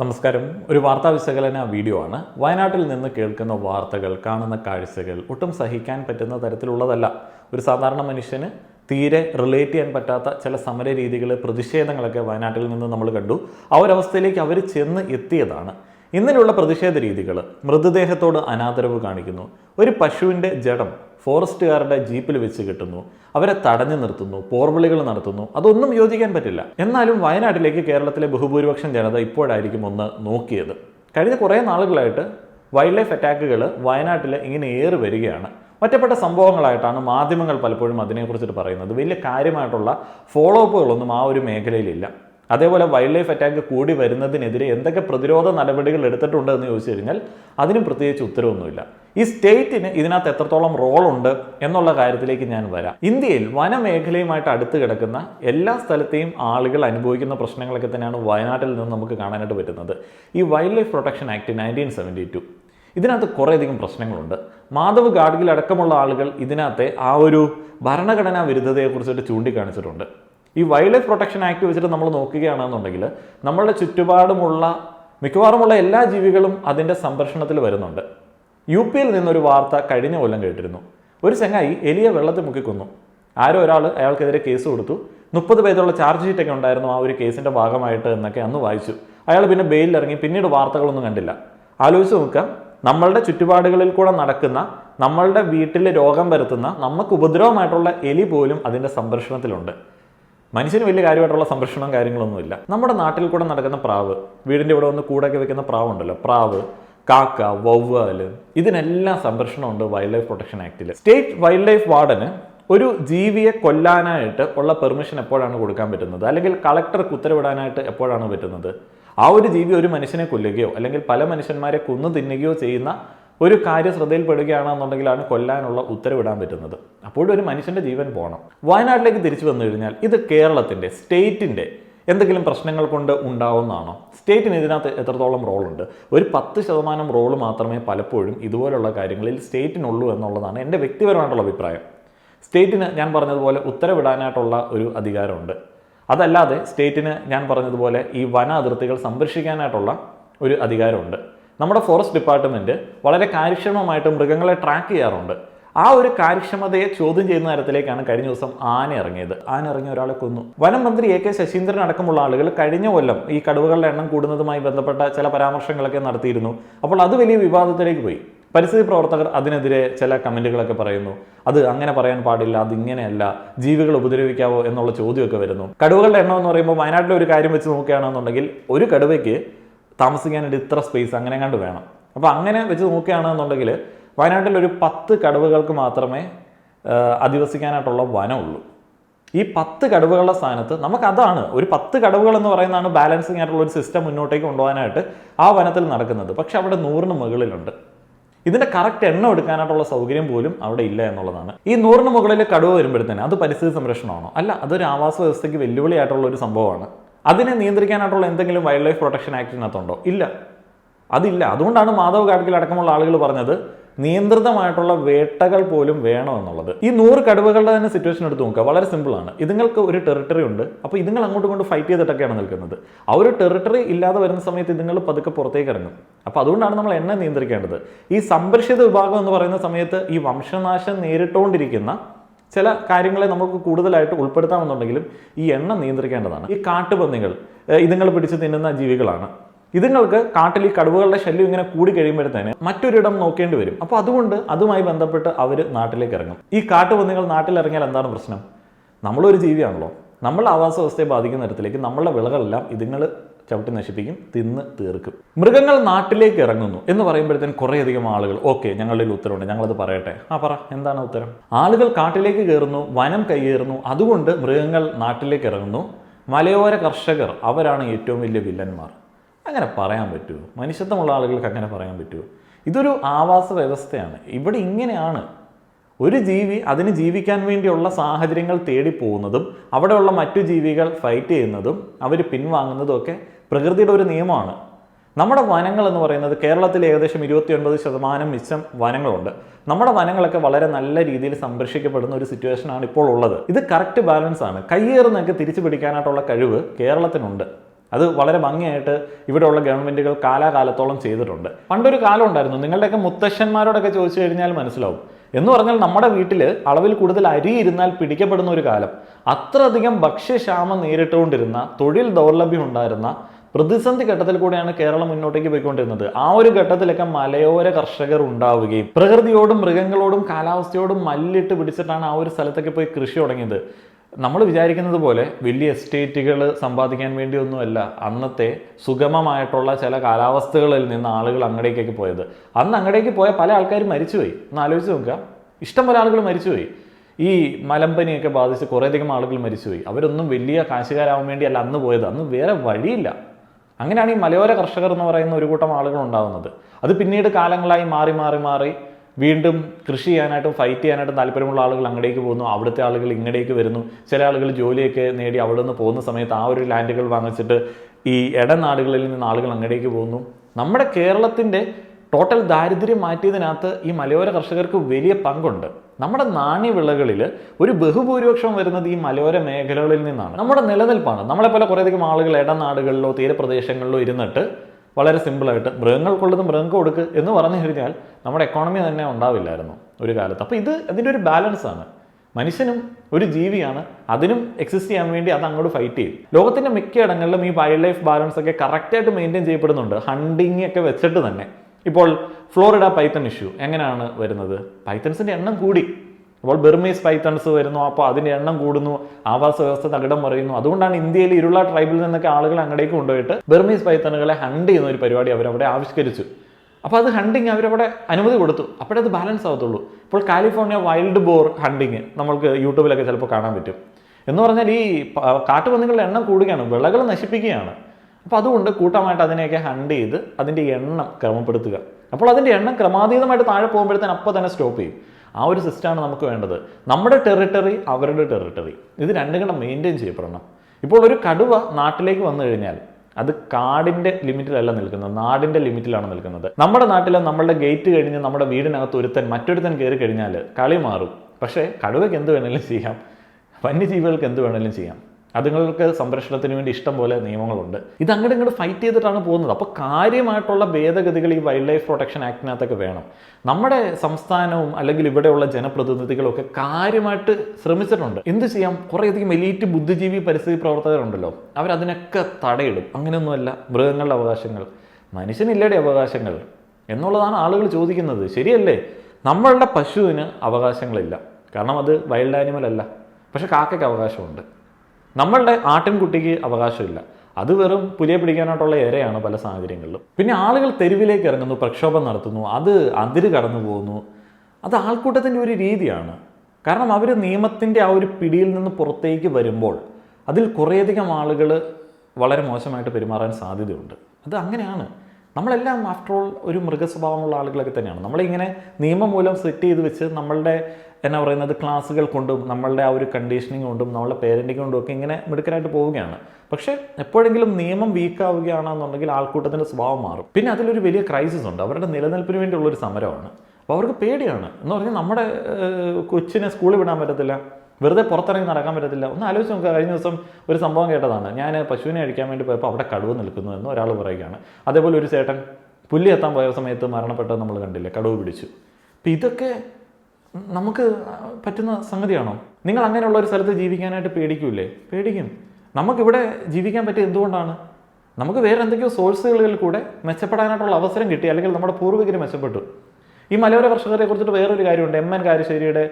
നമസ്കാരം. ഒരു വാർത്താ വിശകലന വീഡിയോ ആണ്. വയനാട്ടിൽ നിന്ന് കേൾക്കുന്ന വാർത്തകൾ കാണുന്ന കാഴ്ചകൾ ഒട്ടും സഹിക്കാൻ പറ്റുന്ന തരത്തിലുള്ളതല്ല. ഒരു സാധാരണ മനുഷ്യന് തീരെ റിലേറ്റ് ചെയ്യാൻ പറ്റാത്ത ചില സമര രീതികൾ പ്രതിഷേധങ്ങളൊക്കെ വയനാട്ടിൽ നിന്ന് നമ്മൾ കണ്ടു. ആ ഒരവസ്ഥയിലേക്ക് അവർ ചെന്ന് എത്തിയതാണ്. ഇങ്ങനെയുള്ള പ്രതിഷേധ രീതികൾ മൃതദേഹത്തോട് അനാദരവ് കാണിക്കുന്നു. ഒരു പശുവിന്റെ ജഡം ഫോറസ്റ്റുകാരുടെ ജീപ്പിൽ വെച്ച് കിട്ടുന്നു. അവരെ തടഞ്ഞു നിർത്തുന്നു പോർവിളികൾ നടത്തുന്നു. അതൊന്നും യോജിക്കാൻ പറ്റില്ല. എന്നാലും വയനാട്ടിലേക്ക് കേരളത്തിലെ ബഹുഭൂരിപക്ഷം ജനത ഇപ്പോഴായിരിക്കും ഒന്ന് നോക്കിയത്. കഴിഞ്ഞ കുറേ നാളുകളായിട്ട് വൈൽഡ് ലൈഫ് അറ്റാക്കുകൾ വയനാട്ടിൽ ഇങ്ങനെ ഏറി വരികയാണ്. ഒറ്റപ്പെട്ട സംഭവങ്ങളായിട്ടാണ് മാധ്യമങ്ങൾ പലപ്പോഴും അതിനെക്കുറിച്ചിട്ട് പറയുന്നത്. വലിയ കാര്യമായിട്ടുള്ള ഫോളോ അപ്പുകളൊന്നും ആ ഒരു മേഖലയിലില്ല. അതേപോലെ വൈൽഡ് ലൈഫ് അറ്റാക്ക് കൂടി വരുന്നതിനെതിരെ എന്തൊക്കെ പ്രതിരോധ നടപടികൾ എടുത്തിട്ടുണ്ട് എന്ന് ചോദിച്ചു കഴിഞ്ഞാൽ അതിനും പ്രത്യേകിച്ച് ഉത്തരവൊന്നുമില്ല. ഈ സ്റ്റേറ്റിന് ഇതിനകത്ത് എത്രത്തോളം റോളുണ്ട് എന്നുള്ള കാര്യത്തിലേക്ക് ഞാൻ വരാം. ഇന്ത്യയിൽ വനമേഖലയുമായിട്ട് അടുത്ത് കിടക്കുന്ന എല്ലാ സ്ഥലത്തെയും ആളുകൾ അനുഭവിക്കുന്ന പ്രശ്നങ്ങളൊക്കെ തന്നെയാണ് വയനാട്ടിൽ നിന്ന് നമുക്ക് കാണാനായിട്ട് പറ്റുന്നത്. ഈ wild life protection act nineteen seventy two ഇതിനകത്ത് കുറേയധികം പ്രശ്നങ്ങളുണ്ട്. മാധവ് ഗാഡ്ഗിൽ അടക്കമുള്ള ആളുകൾ ഇതിനകത്തെ ആ ഒരു ഭരണഘടനാ വിരുദ്ധതയെക്കുറിച്ചിട്ട് ചൂണ്ടിക്കാണിച്ചിട്ടുണ്ട്. ഈ വൈൽഡ് ലൈഫ് പ്രൊട്ടക്ഷൻ ആക്ട് വെച്ചിട്ട് നമ്മൾ നോക്കുകയാണെന്നുണ്ടെങ്കിൽ നമ്മളുടെ ചുറ്റുപാടുമുള്ള മിക്കവാറുമുള്ള എല്ലാ ജീവികളും അതിന്റെ സംരക്ഷണത്തിൽ വരുന്നുണ്ട്. യു പിയിൽ നിന്നൊരു വാർത്ത കഴിഞ്ഞ കൊല്ലം കേട്ടിരുന്നു. ഒരു ചങ്ങായി എലിയെ വെള്ളത്തിൽ മുക്കിക്കൊന്നു. ആരോ ഒരാൾ അയാൾക്കെതിരെ കേസ് കൊടുത്തു. മുപ്പത് പേജുള്ള ചാർജ് ഷീറ്റൊക്കെ ഉണ്ടായിരുന്നു ആ ഒരു കേസിന്റെ ഭാഗമായിട്ട് എന്നൊക്കെ അന്ന് വായിച്ചു. അയാൾ പിന്നെ ബെയിലിൽ ഇറങ്ങി പിന്നീട് വാർത്തകളൊന്നും കണ്ടില്ല. ആലോചിച്ച് നോക്കാം നമ്മളുടെ ചുറ്റുപാടുകളിൽ കൂടെ നടക്കുന്ന നമ്മളുടെ വീട്ടിൽ രോഗം വരുത്തുന്ന നമുക്ക് ഉപദ്രവമായിട്ടുള്ള എലി പോലും അതിന്റെ സംരക്ഷണത്തിലുണ്ട്. മനുഷ്യന് വലിയ കാര്യമായിട്ടുള്ള സംരക്ഷണവും കാര്യങ്ങളൊന്നുമില്ല. നമ്മുടെ നാട്ടിൽ കൂടെ നടക്കുന്ന പ്രാവ് വീടിന്റെ ഇവിടെ വന്ന് കൂടൊക്കെ വെക്കുന്ന പ്രാവ് ഉണ്ടല്ലോ പ്രാവ് കാക്ക വവ്വാൽ ഇതിനെല്ലാം സംരക്ഷണമുണ്ട് വൈൽഡ് ലൈഫ് പ്രൊട്ടക്ഷൻ ആക്ടിൽ സ്റ്റേറ്റ് വൈൽഡ് ലൈഫ് വാർഡന് ഒരു ജീവിയെ കൊല്ലാനായിട്ട് ഉള്ള പെർമിഷൻ എപ്പോഴാണ് കൊടുക്കാൻ പറ്റുന്നത്? അല്ലെങ്കിൽ കളക്ടർക്ക് ഉത്തരവിടാനായിട്ട് എപ്പോഴാണ് പറ്റുന്നത്? ആ ഒരു ജീവി ഒരു മനുഷ്യനെ കൊല്ലുകയോ അല്ലെങ്കിൽ പല മനുഷ്യന്മാരെ കൊന്നു തിന്നുകയോ ചെയ്യുന്ന ഒരു കാര്യം ശ്രദ്ധയിൽപ്പെടുകയാണെന്നുണ്ടെങ്കിലാണ് കൊല്ലാനുള്ള ഉത്തരവിടാൻ പറ്റുന്നത്. അപ്പോഴും ഒരു മനുഷ്യന്റെ ജീവൻ പോകണം വയനാട്ടിലേക്ക് തിരിച്ചു വന്നു കഴിഞ്ഞാൽ ഇത് കേരളത്തിന്റെ സ്റ്റേറ്റിന്റെ എന്തെങ്കിലും പ്രശ്നങ്ങൾ കൊണ്ട് ഉണ്ടാവുന്നതാണോ? സ്റ്റേറ്റിന് ഇതിനകത്ത് എത്രത്തോളം റോളുണ്ട്? ഒരു പത്ത് ശതമാനം റോൾ മാത്രമേ പലപ്പോഴും ഇതുപോലുള്ള കാര്യങ്ങളിൽ സ്റ്റേറ്റിനുള്ളൂ എന്നുള്ളതാണ് എന്റെ വ്യക്തിപരമായിട്ടുള്ള അഭിപ്രായം. സ്റ്റേറ്റിന് ഞാൻ പറഞ്ഞതുപോലെ ഉത്തരവിടാനായിട്ടുള്ള ഒരു അധികാരമുണ്ട്. അതല്ലാതെ സ്റ്റേറ്റിന് ഞാൻ പറഞ്ഞതുപോലെ ഈ വന അതിർത്തികൾ സംരക്ഷിക്കാനായിട്ടുള്ള ഒരു അധികാരമുണ്ട്. നമ്മുടെ ഫോറസ്റ്റ് ഡിപ്പാർട്ട്മെന്റ് വളരെ കാര്യക്ഷമമായിട്ട് മൃഗങ്ങളെ ട്രാക്ക് ചെയ്യാറുണ്ട്. ആ ഒരു കാര്യക്ഷമതയെ ചോദ്യം ചെയ്യുന്ന തരത്തിലേക്കാണ് കഴിഞ്ഞ ദിവസം ആന ഇറങ്ങിയത്. ആന ഇറങ്ങിയ ഒരാളെ കൊന്നു. വനം മന്ത്രി എ കെ ശശീന്ദ്രൻ അടക്കമുള്ള ആളുകൾ കഴിഞ്ഞ കൊല്ലം ഈ കടുവകളുടെ എണ്ണം കൂടുന്നതുമായി ബന്ധപ്പെട്ട ചില പരാമർശങ്ങളൊക്കെ നടത്തിയിരുന്നു. അപ്പോൾ അത് വലിയ വിവാദത്തിലേക്ക് പോയി. പരിസ്ഥിതി പ്രവർത്തകർ അതിനെതിരെ ചില കമന്റുകളൊക്കെ പറയുന്നു. അത് അങ്ങനെ പറയാൻ പാടില്ല അത് ഇങ്ങനെയല്ല ജീവികൾ ഉപദ്രവിക്കാവോ എന്നുള്ള ചോദ്യമൊക്കെ വരുന്നു. കടുവകളുടെ എണ്ണം എന്ന് പറയുമ്പോൾ വയനാട്ടിലെ ഒരു കാര്യം വെച്ച് നോക്കുകയാണെന്നുണ്ടെങ്കിൽ ഒരു കടുവയ്ക്ക് താമസിക്കാനായിട്ട് ഇത്ര സ്പേസ് അങ്ങനെ കണ്ട് വേണം. അപ്പോൾ അങ്ങനെ വെച്ച് നോക്കുകയാണെന്നുണ്ടെങ്കിൽ വയനാട്ടിൽ ഒരു പത്ത് കടവുകൾക്ക് മാത്രമേ അധിവസിക്കാനായിട്ടുള്ള വനമുള്ളൂ. ഈ പത്ത് കടവുകളുടെ സ്ഥാനത്ത് നമുക്ക് അതാണ് ഒരു പത്ത് കടവുകൾ എന്ന് പറയുന്നതാണ് ബാലൻസിങ് ആയിട്ടുള്ള ഒരു സിസ്റ്റം മുന്നോട്ടേക്ക് കൊണ്ടുപോകാനായിട്ട് ആ വനത്തിൽ നടക്കുന്നത്. പക്ഷെ അവിടെ നൂറിന് മുകളിലുണ്ട്. ഇതിന്റെ കറക്റ്റ് എണ്ണം എടുക്കാനായിട്ടുള്ള സൗകര്യം പോലും അവിടെ ഇല്ല എന്നുള്ളതാണ്. ഈ നൂറിന് മുകളിൽ കടുവ വരുമ്പോഴത്തേന് അത് പരിസ്ഥിതി സംരക്ഷണമാണോ? അല്ല അതൊരു ആവാസ വ്യവസ്ഥയ്ക്ക് വെല്ലുവിളിയായിട്ടുള്ള ഒരു സംഭവമാണ്. അതിനെ നിയന്ത്രിക്കാനായിട്ടുള്ള എന്തെങ്കിലും വൈൽഡ് ലൈഫ് പ്രൊട്ടക്ഷൻ ആക്ടിനകത്തുണ്ടോ ഇല്ല. അതില്ല. അതുകൊണ്ടാണ് മാധവ് ഗാഡ്ഗിൽ അടക്കമുള്ള ആളുകൾ പറഞ്ഞത് നിയന്ത്രിതമായിട്ടുള്ള വേട്ടകൾ പോലും വേണം എന്നുള്ളത്. ഈ നൂറ് കടുവകളുടെ തന്നെ സിറ്റുവേഷൻ എടുത്ത് നോക്കുക. വളരെ സിമ്പിളാണ് ഇതുങ്ങൾക്ക് ഒരു ടെറിട്ടറി ഉണ്ട്. അപ്പോൾ ഇതുങ്ങൾ അങ്ങോട്ടും കൊണ്ട് ഫൈറ്റ് ചെയ്തിട്ടൊക്കെയാണ് നിൽക്കുന്നത്. ആ ഒരു ടെറിട്ടറി ഇല്ലാതെ വരുന്ന സമയത്ത് ഇതുങ്ങൾ പതുക്കെ പുറത്തേക്ക് ഇറങ്ങും. അപ്പോൾ അതുകൊണ്ടാണ് നമ്മൾ എണ്ണ നിയന്ത്രിക്കേണ്ടത്. ഈ സംരക്ഷിത വിഭാഗം എന്ന് പറയുന്ന സമയത്ത് ഈ വംശനാശം നേരിട്ടുകൊണ്ടിരിക്കുന്ന ചില കാര്യങ്ങളെ നമുക്ക് കൂടുതലായിട്ട് ഉൾപ്പെടുത്താമെന്നുണ്ടെങ്കിലും ഈ എണ്ണം നിയന്ത്രിക്കേണ്ടതാണ്. ഈ കാട്ടുപന്നികൾ ഇതുങ്ങൾ പിടിച്ച് തിന്നുന്ന ജീവികളാണ്. ഇതുങ്ങൾക്ക് കാട്ടിൽ ഈ കടുവകളുടെ ശല്യം ഇങ്ങനെ കൂടി കഴിയുമ്പോഴത്തേന് മറ്റൊരിടം നോക്കേണ്ടി വരും. അപ്പോൾ അതുകൊണ്ട് അതുമായി ബന്ധപ്പെട്ട് അവർ നാട്ടിലേക്ക് ഇറങ്ങും. ഈ കാട്ടുപന്നികൾ നാട്ടിലിറങ്ങിയാൽ എന്താണ് പ്രശ്നം? നമ്മളൊരു ജീവിയാണല്ലോ. നമ്മളുടെ ആവാസ വ്യവസ്ഥയെ ബാധിക്കുന്ന തരത്തിലേക്ക് നമ്മളുടെ വിളകളെല്ലാം ഇതുങ്ങൾ ചവിട്ടി നശിപ്പിക്കും തിന്ന് തീർക്കും. മൃഗങ്ങൾ നാട്ടിലേക്ക് ഇറങ്ങുന്നു എന്ന് പറയുമ്പോഴത്തേന് കുറേയധികം ആളുകൾ ഓക്കെ ഞങ്ങളുടെ ഉത്തരവുണ്ട് ഞങ്ങളത് പറയട്ടെ. ആ പറ എന്താണ് ഉത്തരം? ആളുകൾ കാട്ടിലേക്ക് കയറുന്നു വനം കയ്യേറുന്നു അതുകൊണ്ട് മൃഗങ്ങൾ നാട്ടിലേക്ക് ഇറങ്ങുന്നു. മലയോര കർഷകർ അവരാണ് ഏറ്റവും വലിയ വില്ലന്മാർ. അങ്ങനെ പറയാൻ പറ്റുമോ? മനുഷ്യത്വമുള്ള ആളുകൾക്ക് അങ്ങനെ പറയാൻ പറ്റുമോ? ഇതൊരു ആവാസ വ്യവസ്ഥയാണ്. ഇവിടെ ഇങ്ങനെയാണ് ഒരു ജീവി അതിന് ജീവിക്കാൻ വേണ്ടിയുള്ള സാഹചര്യങ്ങൾ തേടി പോകുന്നതും അവിടെയുള്ള മറ്റു ജീവികൾ ഫൈറ്റ് ചെയ്യുന്നതും അവർ പിൻവാങ്ങുന്നതും ഒക്കെ പ്രകൃതിയുടെ ഒരു നിയമമാണ്. നമ്മുടെ വനങ്ങൾ എന്ന് പറയുന്നത് കേരളത്തിൽ ഏകദേശം ഇരുപത്തി ഒൻപത് ശതമാനം മിച്ചം വനങ്ങളുണ്ട്. നമ്മുടെ വനങ്ങളൊക്കെ വളരെ നല്ല രീതിയിൽ സംരക്ഷിക്കപ്പെടുന്ന ഒരു സിറ്റുവേഷനാണ് ഇപ്പോൾ ഉള്ളത്. ഇത് കറക്റ്റ് ബാലൻസ് ആണ്. കയ്യേറുന്നൊക്കെ തിരിച്ചു പിടിക്കാനായിട്ടുള്ള കഴിവ് കേരളത്തിനുണ്ട്. അത് വളരെ ഭംഗിയായിട്ട് ഇവിടെയുള്ള ഗവൺമെന്റുകൾ കാലാകാലത്തോളം ചെയ്തിട്ടുണ്ട്. പണ്ടൊരു കാലം ഉണ്ടായിരുന്നു. നിങ്ങളുടെയൊക്കെ മുത്തശ്ശന്മാരോടൊക്കെ ചോദിച്ചു കഴിഞ്ഞാൽ മനസ്സിലാവും. എന്ന് പറഞ്ഞാൽ നമ്മുടെ വീട്ടിൽ അളവിൽ കൂടുതൽ അരി ഇരുന്നാൽ പിടിക്കപ്പെടുന്ന ഒരു കാലം. അത്രയധികം ഭക്ഷ്യക്ഷാമം നേരിട്ടുകൊണ്ടിരുന്ന തൊഴിൽ ദൗർലഭ്യം ഉണ്ടായിരുന്ന പ്രതിസന്ധി ഘട്ടത്തിൽ കൂടെയാണ് കേരളം മുന്നോട്ടേക്ക് പോയിക്കൊണ്ടിരുന്നത്. ആ ഒരു ഘട്ടത്തിലൊക്കെ മലയോര കർഷകർ ഉണ്ടാവുകയും പ്രകൃതിയോടും മൃഗങ്ങളോടും കാലാവസ്ഥയോടും മല്ലിട്ട് പിടിച്ചിട്ടാണ് ആ ഒരു സ്ഥലത്തൊക്കെ പോയി കൃഷി തുടങ്ങിയത്. നമ്മൾ വിചാരിക്കുന്നത് പോലെ വലിയ എസ്റ്റേറ്റുകൾ സമ്പാദിക്കാൻ വേണ്ടിയൊന്നുമല്ല. അന്നത്തെ സുഗമമായിട്ടുള്ള ചില കാലാവസ്ഥകളിൽ നിന്ന് ആളുകൾ അങ്ങടേക്കൊക്കെ പോയത്. അന്ന് അങ്ങടേക്ക് പോയ പല ആൾക്കാരും മരിച്ചുപോയി. ഒന്ന് ആലോചിച്ച് നോക്കുക. ഇഷ്ടം പോലെ ആളുകൾ മരിച്ചുപോയി. ഈ മലമ്പനിയൊക്കെ ബാധിച്ച് കുറേയധികം ആളുകൾ മരിച്ചുപോയി. അവരൊന്നും വലിയ കാശുകാരാവാൻ വേണ്ടിയല്ല അന്ന് പോയത്. അന്ന് വേറെ വഴിയില്ല. അങ്ങനെയാണ് ഈ മലയോര കർഷകർ എന്ന് പറയുന്ന ഒരു കൂട്ടം ആളുകൾ ഉണ്ടാകുന്നത് അത് പിന്നീട് കാലങ്ങളായി മാറി മാറി മാറി വീണ്ടും കൃഷി ചെയ്യാനായിട്ടും ഫൈറ്റ് ചെയ്യാനായിട്ടും താല്പര്യമുള്ള ആളുകൾ അങ്ങടേക്ക് പോകുന്നു. അവിടുത്തെ ആളുകൾ ഇങ്ങടേക്ക് വരുന്നു. ചില ആളുകൾ ജോലിയൊക്കെ നേടി അവിടെ നിന്ന് പോകുന്ന സമയത്ത് ആ ഒരു ലാൻഡുകൾ വാങ്ങിച്ചിട്ട് ഈ ഇടനാടുകളിൽ നിന്ന് ആളുകൾ അങ്ങടേക്ക് പോകുന്നു. നമ്മുടെ കേരളത്തിന്റെ ടോട്ടൽ ദാരിദ്ര്യം മാറ്റിയതിനകത്ത് ഈ മലയോര കർഷകർക്ക് വലിയ പങ്കുണ്ട്. നമ്മുടെ നാണ്യവിളകളിൽ ഒരു ബഹുഭൂരിപക്ഷം വരുന്നത് ഈ മലയോര മേഖലകളിൽ നിന്നാണ്. നമ്മുടെ നിലനിൽപ്പാണ്. നമ്മളെപ്പോലെ കുറേയധികം ആളുകൾ ഇടനാടുകളിലോ തീരപ്രദേശങ്ങളിലോ ഇരുന്നിട്ട് വളരെ സിമ്പിളായിട്ട് മൃഗങ്ങൾക്കുള്ളത് മൃഗങ്ങൾക്ക് കൊടുക്ക് എന്ന് പറഞ്ഞു കഴിഞ്ഞാൽ നമ്മുടെ എക്കോണമി തന്നെ ഉണ്ടാവില്ലായിരുന്നു ഒരു കാലത്ത്. അപ്പോൾ ഇത് അതിന്റെ ഒരു ബാലൻസ് ആണ്. മനുഷ്യനും ഒരു ജീവിയാണ്. അതിനും എക്സിസ്റ്റ് ചെയ്യാൻ വേണ്ടി അത് അങ്ങോട്ട് ഫൈറ്റ് ചെയ്യും. ലോകത്തിന്റെ മിക്ക ഇടങ്ങളിലും ഈ വൈൽഡ് ലൈഫ് ബാലൻസ് ഒക്കെ കറക്റ്റായിട്ട് മെയിന്റെയിൻ ചെയ്യപ്പെടുന്നുണ്ട്. ഹണ്ടിങ് ഒക്കെ വെച്ചിട്ട് തന്നെ. ഇപ്പോൾ ഫ്ലോറിഡ പൈത്തൺ ഇഷ്യൂ എങ്ങനെയാണ് വരുന്നത്? പൈത്തൺസിന്റെ എണ്ണം കൂടി. അപ്പോൾ ബെർമീസ് പൈത്തൺസ് വരുന്നു അപ്പോൾ അതിന്റെ എണ്ണം കൂടുന്നു ആവാസ വ്യവസ്ഥ തകിടം മറിയുന്നു. അതുകൊണ്ടാണ് ഇന്ത്യയിൽ ഇരുള ട്രൈബിൽ നിന്നൊക്കെ ആളുകൾ അങ്ങടേക്ക് കൊണ്ടുപോയിട്ട് ബെർമീസ് പൈത്തണുകളെ ഹണ്ട് ചെയ്യുന്ന ഒരു പരിപാടി അവരവിടെ ആവിഷ്കരിച്ചു. അപ്പോൾ അത് ഹണ്ടിങ് അവരവിടെ അനുമതി കൊടുത്തു. അപ്പോഴത് ബാലൻസ് ആവത്തുള്ളൂ. ഇപ്പോൾ കാലിഫോർണിയ വൈൽഡ് ബോർ ഹണ്ടിങ് നമ്മൾക്ക് യൂട്യൂബിലൊക്കെ ചിലപ്പോൾ കാണാൻ പറ്റും. എന്ന് പറഞ്ഞാൽ ഈ കാട്ടുപന്നികളുടെ എണ്ണം കൂടുകയാണ് വിളകൾ നശിപ്പിക്കുകയാണ്. അപ്പോൾ അതുകൊണ്ട് കൂട്ടമായിട്ട് അതിനെയൊക്കെ ഹണ്ട് ചെയ്ത് അതിന്റെ എണ്ണം ക്രമപ്പെടുത്തുക. അപ്പോൾ അതിന്റെ എണ്ണം ക്രമാതീതമായിട്ട് താഴെ പോകുമ്പോഴത്തേന് അപ്പോൾ തന്നെ സ്റ്റോപ്പ് ചെയ്യും. ആ ഒരു സിസ്റ്റമാണ് നമുക്ക് വേണ്ടത്. നമ്മുടെ ടെറിട്ടറി അവരുടെ ടെറിട്ടറി ഇത് രണ്ടും കൂടെ മെയിന്റെയിൻ ചെയ്യപ്പെടണം. ഇപ്പോൾ ഒരു കടുവ നാട്ടിലേക്ക് വന്നു കഴിഞ്ഞാൽ അത് കാടിന്റെ ലിമിറ്റിലല്ല നിൽക്കുന്നത് നാടിന്റെ ലിമിറ്റിലാണ് നിൽക്കുന്നത്. നമ്മുടെ നാട്ടിൽ നമ്മളുടെ ഗേറ്റ് കഴിഞ്ഞ് നമ്മുടെ വീടിനകത്ത് ഒരുത്തൻ മറ്റൊരുത്തൻ കയറി കഴിഞ്ഞാൽ കളി മാറും. പക്ഷേ കടുവയ്ക്ക് എന്ത് വേണമെങ്കിലും ചെയ്യാം. വന്യജീവികൾക്ക് എന്ത് വേണമെങ്കിലും ചെയ്യാം. അതുങ്ങൾക്ക് സംരക്ഷണത്തിന് വേണ്ടി ഇഷ്ടം പോലെ നിയമങ്ങളുണ്ട്. ഇത് അങ്ങോട്ട് ഇങ്ങോട്ട് ഫൈറ്റ് ചെയ്തിട്ടാണ് പോകുന്നത്. അപ്പോൾ കാര്യമായിട്ടുള്ള ഭേദഗതികൾ ഈ വൈൽഡ് ലൈഫ് പ്രൊട്ടക്ഷൻ ആക്ടിനകത്തൊക്കെ വേണം. നമ്മുടെ സംസ്ഥാനവും അല്ലെങ്കിൽ ഇവിടെയുള്ള ജനപ്രതിനിധികളൊക്കെ കാര്യമായിട്ട് ശ്രമിച്ചിട്ടുണ്ട്. എന്ത് ചെയ്യാം? കുറേയധികം എലീറ്റ് ബുദ്ധിജീവി പരിസ്ഥിതി പ്രവർത്തകരുണ്ടല്ലോ. അവരതിനൊക്കെ തടയിടും. അങ്ങനെയൊന്നുമല്ല. മൃഗങ്ങളുടെ അവകാശങ്ങൾ മനുഷ്യനില്ലേടെ അവകാശങ്ങൾ എന്നുള്ളതാണ് ആളുകൾ ചോദിക്കുന്നത്. ശരിയല്ലേ? നമ്മളുടെ പശുവിന് അവകാശങ്ങളില്ല. കാരണം അത് വൈൽഡ് ആനിമൽ അല്ല. പക്ഷെ കാക്കയ്ക്ക് അവകാശമുണ്ട്. നമ്മളുടെ ആട്ടിൻകുട്ടിക്ക് അവകാശമില്ല. അത് വെറും പുലിയെ പിടിക്കാനായിട്ടുള്ള ഇരയാണ് പല സാഹചര്യങ്ങളിലും. പിന്നെ ആളുകൾ തെരുവിലേക്ക് ഇറങ്ങുന്നു പ്രക്ഷോഭം നടത്തുന്നു അത് അതിര് കടന്നു പോകുന്നു. അത് ആൾക്കൂട്ടത്തിന്റെ ഒരു രീതിയാണ്. കാരണം അവർ നിയമത്തിന്റെ ആ ഒരു പിടിയിൽ നിന്ന് പുറത്തേക്ക് വരുമ്പോൾ അതിൽ കുറേയധികം ആളുകൾ വളരെ മോശമായിട്ട് പെരുമാറാൻ സാധ്യതയുണ്ട്. അത് അങ്ങനെയാണ്. നമ്മളെല്ലാം ആഫ്റ്റർ ഓൾ ഒരു മൃഗസ്വഭാവമുള്ള ആളുകളൊക്കെ തന്നെയാണ്. നമ്മളിങ്ങനെ നിയമം മൂലം സെറ്റ് ചെയ്ത് വെച്ച് നമ്മളുടെ എന്നാ പറയുന്നത് ക്ലാസ്സുകൾ കൊണ്ടും നമ്മളുടെ ആ ഒരു കണ്ടീഷനിങ് കൊണ്ടും നമ്മളുടെ പേരന്റിങ് കൊണ്ടും ഒക്കെ ഇങ്ങനെ മിടുക്കരായിട്ട് പോവുകയാണ്. പക്ഷേ എപ്പോഴെങ്കിലും നിയമം വീക്ക് ആവുകയാണെന്നുണ്ടെങ്കിൽ ആൾക്കൂട്ടത്തിന്റെ സ്വഭാവം മാറും. പിന്നെ അതിലൊരു വലിയ ക്രൈസിസ് ഉണ്ട്. അവരുടെ നിലനിൽപ്പിന് വേണ്ടിയുള്ളൊരു സമരമാണ്. അപ്പോൾ അവർക്ക് പേടിയാണ്. എന്ന് പറഞ്ഞാൽ നമ്മുടെ കൊച്ചിനെ സ്കൂളിൽ വിടാൻ പറ്റത്തില്ല. വെറുതെ പുറത്തിറങ്ങി നടക്കാൻ പറ്റത്തില്ല. ഒന്ന് ആലോചിച്ച് നോക്കുക കഴിഞ്ഞ ദിവസം ഒരു സംഭവം കേട്ടതാണ്. ഞാൻ പശുവിനെ അഴിക്കാൻ വേണ്ടി പോയപ്പോൾ അവിടെ കടുവ് നിൽക്കുന്നു എന്ന് ഒരാൾ പറയുകയാണ്. അതേപോലെ ഒരു ചേട്ടൻ പുല്ലി എത്താൻ പോയ സമയത്ത് മരണപ്പെട്ടത് നമ്മൾ കണ്ടില്ലേ? കടുവ് പിടിച്ചു. അപ്പോൾ ഇതൊക്കെ നമുക്ക് പറ്റുന്ന സംഗതിയാണോ? നിങ്ങൾ അങ്ങനെയുള്ള ഒരു സ്ഥലത്ത് ജീവിക്കാനായിട്ട് പേടിക്കൂലേ പേടിക്കും. നമുക്കിവിടെ ജീവിക്കാൻ പറ്റിയ എന്തുകൊണ്ടാണ്? നമുക്ക് വേറെ എന്തൊക്കെയോ സോഴ്സുകളിൽ കൂടെ മെച്ചപ്പെടാനായിട്ടുള്ള അവസരം കിട്ടി അല്ലെങ്കിൽ നമ്മുടെ പൂർവികർ മെച്ചപ്പെട്ടു. ഈ മലയോര കർഷകരെ കുറിച്ചിട്ട് വേറൊരു കാര്യമുണ്ട്. എം എൻ കാരശ്ശേരിയുടെ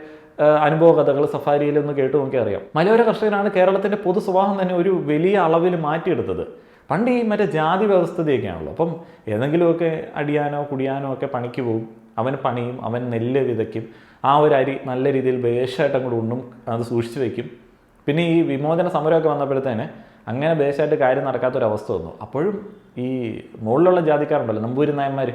അനുഭവ കഥകൾ സഫാരിയിൽ ഒന്ന് കേട്ടു നോക്കി അറിയാം. മലയോര കർഷകരാണ് കേരളത്തിന്റെ പൊതു സ്വഭാവം തന്നെ ഒരു വലിയ അളവിൽ മാറ്റിയെടുത്തത്. പണ്ട് ഈ മറ്റേ ജാതി വ്യവസ്ഥതയൊക്കെയാണല്ലോ അപ്പം ഏതെങ്കിലുമൊക്കെ അടിയാനോ കുടിയാനോ ഒക്കെ പണിക്ക് പോകും അവൻ പണിയും അവൻ നെല്ല് വിതയ്ക്കും. ആ ഒരു അരി നല്ല രീതിയിൽ ബേഷായിട്ട് അങ്ങോട്ട് ഉണ്ണും അത് സൂക്ഷിച്ചു വെക്കും. പിന്നെ ഈ വിമോചന സമരമൊക്കെ വന്നപ്പോഴത്തേന് അങ്ങനെ ബേസായിട്ട് കാര്യം നടക്കാത്തൊരവസ്ഥ വന്നു. അപ്പോഴും ഈ മുകളിലുള്ള ജാതിക്കാരുണ്ടല്ലോ നമ്പൂരി നായന്മാർ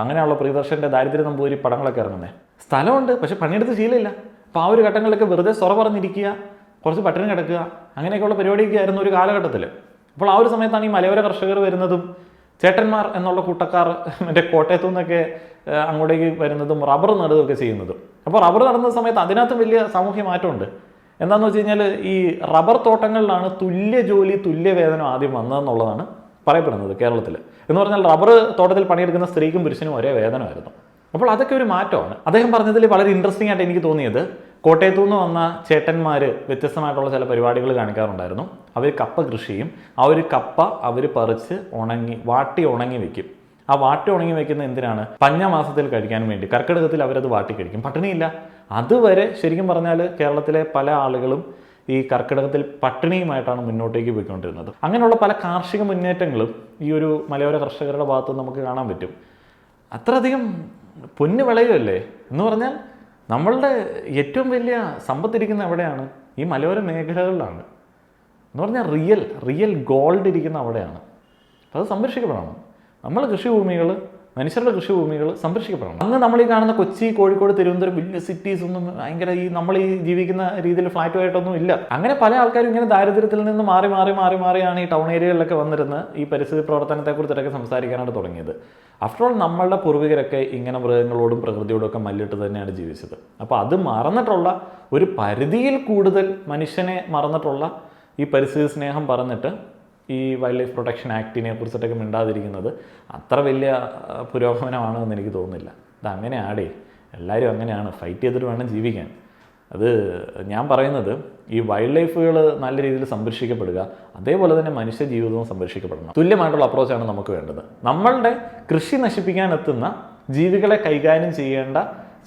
അങ്ങനെയുള്ള പ്രിയദർശന്റെ ദാരിദ്ര്യ നമ്പൂരി പടങ്ങളൊക്കെ ഇറങ്ങുന്നത് സ്ഥലമുണ്ട് പക്ഷെ പണിയെടുത്ത് ശീലമില്ല. അപ്പോൾ ആ ഒരു ഘട്ടങ്ങളിലൊക്കെ വെറുതെ സൊറ പറഞ്ഞിരിക്കുക കുറച്ച് പട്ടിണി കിടക്കുക അങ്ങനെയൊക്കെയുള്ള പരിപാടിയൊക്കെ ആയിരുന്നു ഒരു കാലഘട്ടത്തിൽ അപ്പോൾ ആ ഒരു സമയത്താണ് ഈ മലയോര കർഷകർ വരുന്നതും ചേട്ടന്മാർ എന്നുള്ള കൂട്ടക്കാർ മറ്റേ കോട്ടയത്തു നിന്നൊക്കെ അങ്ങോട്ടേക്ക് വരുന്നതും റബ്ബർ നടുകയൊക്കെ ചെയ്യുന്നതും. അപ്പോൾ റബ്ബർ നടുന്ന സമയത്ത് അതിനകത്തും വലിയ സാമൂഹ്യ മാറ്റമുണ്ട്. എന്താണെന്ന് വെച്ച് കഴിഞ്ഞാൽ ഈ റബ്ബർ തോട്ടങ്ങളിലാണ് തുല്യ ജോലി തുല്യ വേതനം ആദ്യം വന്നതെന്നുള്ളതാണ് പറയപ്പെടുന്നത് കേരളത്തിൽ എന്ന് പറഞ്ഞാൽ റബ്ബർ തോട്ടത്തിൽ പണിയെടുക്കുന്ന സ്ത്രീക്കും പുരുഷനും ഒരേ വേതനമായിരുന്നു. അപ്പോൾ അതൊക്കെ ഒരു മാറ്റമാണ്. അദ്ദേഹം പറഞ്ഞതിൽ വളരെ ഇൻട്രസ്റ്റിംഗ് ആയിട്ട് എനിക്ക് തോന്നിയത് കോട്ടയത്തു നിന്ന് വന്ന ചേട്ടന്മാർ വ്യത്യസ്തമായിട്ടുള്ള ചില പരിപാടികൾ കാണിക്കാറുണ്ടായിരുന്നു. അവർ കപ്പ കൃഷിയും ആ ഒരു കപ്പ അവർ പറിച്ച് ഉണങ്ങി വാട്ടി ഉണങ്ങി വെക്കും. ആ വാട്ടി ഉണങ്ങി വെക്കുന്ന എന്തിനാണ്? പഞ്ഞ മാസത്തിൽ കഴിക്കാൻ വേണ്ടി. കർക്കിടകത്തിൽ അവരത് വാട്ടി കഴിക്കും. പട്ടിണിയില്ല. അതുവരെ ശരിക്കും പറഞ്ഞാൽ കേരളത്തിലെ പല ആളുകളും ഈ കർക്കിടകത്തിൽ പട്ടിണിയുമായിട്ടാണ് മുന്നോട്ടേക്ക് പോയിക്കൊണ്ടിരുന്നത്. അങ്ങനെയുള്ള പല കാർഷിക മുന്നേറ്റങ്ങളും ഈ ഒരു മലയോര കർഷകരുടെ ഭാഗത്ത് നമുക്ക് കാണാൻ പറ്റും. അത്രയധികം പൊന്ന് വിളയുമല്ലേ? എന്ന് പറഞ്ഞാൽ നമ്മളുടെ ഏറ്റവും വലിയ സമ്പത്തിരിക്കുന്ന എവിടെയാണ് ഈ മലയോര മേഖലകളിലാണ്. എന്ന് പറഞ്ഞാൽ റിയൽ റിയൽ ഗോൾഡ് ഇരിക്കുന്ന അവിടെയാണ്. അത് സംരക്ഷിക്കപ്പെടണം. നമ്മൾ കൃഷിഭൂമികൾ മനുഷ്യരുടെ കൃഷിഭൂമികൾ സംരക്ഷിക്കപ്പെടണം. അങ്ങ് നമ്മൾ ഈ കാണുന്ന കൊച്ചി കോഴിക്കോട് തിരുവനന്തപുരം വലിയ സിറ്റീസ് ഒന്നും ഭയങ്കര ഈ നമ്മൾ ഈ ജീവിക്കുന്ന രീതിയിൽ ഫ്ലാറ്റുമായിട്ടൊന്നും ഇല്ല. അങ്ങനെ പല ആൾക്കാരും ഇങ്ങനെ ദാരിദ്ര്യത്തിൽ നിന്ന് മാറി മാറി മാറി മാറിയാണ് ഈ ടൗൺ ഏരിയകളിലൊക്കെ വന്നിരുന്ന് ഈ പരിസ്ഥിതി പ്രവർത്തനത്തെക്കുറിച്ചിട്ടൊക്കെ സംസാരിക്കാനായിട്ട് തുടങ്ങിയത്. ആഫ്റ്റർ ഓൾ നമ്മളുടെ പൂർവികരൊക്കെ ഇങ്ങനെ മൃഗങ്ങളോടും പ്രകൃതിയോടും ഒക്കെ മല്ലിട്ട് തന്നെയാണ് ജീവിച്ചത്. അപ്പോൾ അത് മറന്നിട്ടുള്ള ഒരു പരിധിയിൽ കൂടുതൽ മനുഷ്യനെ മറന്നിട്ടുള്ള ഈ പരിസ്ഥിതി സ്നേഹം പറഞ്ഞിട്ട് ഈ വൈൽഡ് ലൈഫ് പ്രൊട്ടക്ഷൻ ആക്ടിനെ കുറിച്ചിട്ടൊക്കെ മിണ്ടാതിരിക്കുന്നത് അത്ര വലിയ പുരോഗമനമാണെന്ന് എനിക്ക് തോന്നുന്നില്ല. ഇത് അങ്ങനെ ആടേ. എല്ലാവരും അങ്ങനെയാണ്. ഫൈറ്റ് ചെയ്തിട്ട് വേണം ജീവിക്കാൻ. അത് ഞാൻ പറയുന്നത് ഈ വൈൽഡ് ലൈഫുകൾ നല്ല രീതിയിൽ സംരക്ഷിക്കപ്പെടുക അതേപോലെ തന്നെ മനുഷ്യ ജീവിതവും സംരക്ഷിക്കപ്പെടണം. തുല്യമായിട്ടുള്ള അപ്രോച്ചാണ് നമുക്ക് വേണ്ടത്. നമ്മളുടെ കൃഷി നശിപ്പിക്കാൻ എത്തുന്ന ജീവികളെ കൈകാര്യം ചെയ്യേണ്ട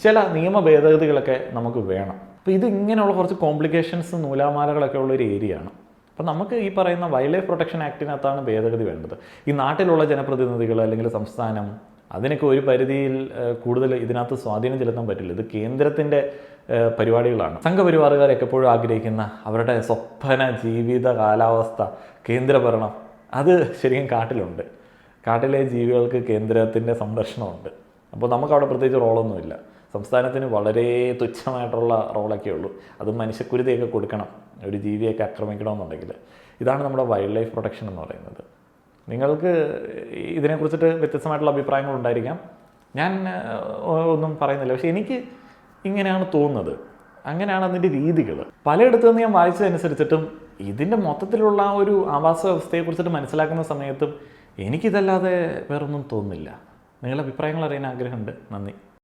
ചില നിയമ ഭേദഗതികളൊക്കെ നമുക്ക് വേണം. അപ്പോൾ ഇത് ഇങ്ങനെയുള്ള കുറച്ച് കോംപ്ലിക്കേഷൻസ് നൂലാമാലകളൊക്കെ ഉള്ള ഒരു ഏരിയ ആണ്. അപ്പം നമുക്ക് ഈ പറയുന്ന വൈൽഡ് ലൈഫ് പ്രൊട്ടക്ഷൻ ആക്ടിനകത്താണ് ഭേദഗതി വേണ്ടത്. ഈ നാട്ടിലുള്ള ജനപ്രതിനിധികൾ അല്ലെങ്കിൽ സംസ്ഥാനം അതിനൊക്കെ ഒരു പരിധിയിൽ കൂടുതൽ ഇതിനകത്ത് സ്വാധീനം ചെലുത്താൻ പറ്റില്ല. ഇത് കേന്ദ്രത്തിന്റെ പരിപാടികളാണ്. സംഘപരിവാറുകാരൊക്കെ എപ്പോഴും ആഗ്രഹിക്കുന്ന അവരുടെ സ്വപ്ന ജീവിത കാലാവസ്ഥ കേന്ദ്രഭരണം അത് ശരിക്കും കാട്ടിലുണ്ട്. കാട്ടിലെ ജീവികൾക്ക് കേന്ദ്രത്തിന്റെ സംരക്ഷണമുണ്ട്. അപ്പോൾ നമുക്ക് അവിടെ പ്രത്യേകിച്ച് റോളൊന്നുമില്ല. സംസ്ഥാനത്തിന് വളരെ തുച്ഛമായിട്ടുള്ള റോളൊക്കെ ഉള്ളൂ. അത് മനുഷ്യക്കുരുതിയൊക്കെ കൊടുക്കണം. ഒരു ജീവിയൊക്കെ ആക്രമിക്കണമെന്നുണ്ടെങ്കിൽ. ഇതാണ് നമ്മുടെ വൈൽഡ് ലൈഫ് പ്രൊട്ടക്ഷൻ എന്ന് പറയുന്നത്. നിങ്ങൾക്ക് ഇതിനെക്കുറിച്ചിട്ട് വ്യത്യസ്തമായിട്ടുള്ള അഭിപ്രായങ്ങൾ ഉണ്ടായിരിക്കാം. ഞാൻ ഒന്നും പറയുന്നില്ല. പക്ഷേ എനിക്ക് ഇങ്ങനെയാണ് തോന്നുന്നത്. അങ്ങനെയാണ് അതിന്റെ രീതികൾ. പലയിടത്തു നിന്ന് ഞാൻ വായിച്ചതനുസരിച്ചിട്ടും ഇതിന്റെ മൊത്തത്തിലുള്ള ഒരു ആവാസ വ്യവസ്ഥയെക്കുറിച്ചിട്ട് മനസ്സിലാക്കുന്ന സമയത്തും എനിക്കിതല്ലാതെ വേറൊന്നും തോന്നുന്നില്ല. നിങ്ങളുടെ അഭിപ്രായങ്ങൾ അറിയാൻ ആഗ്രഹമുണ്ട്. നന്ദി.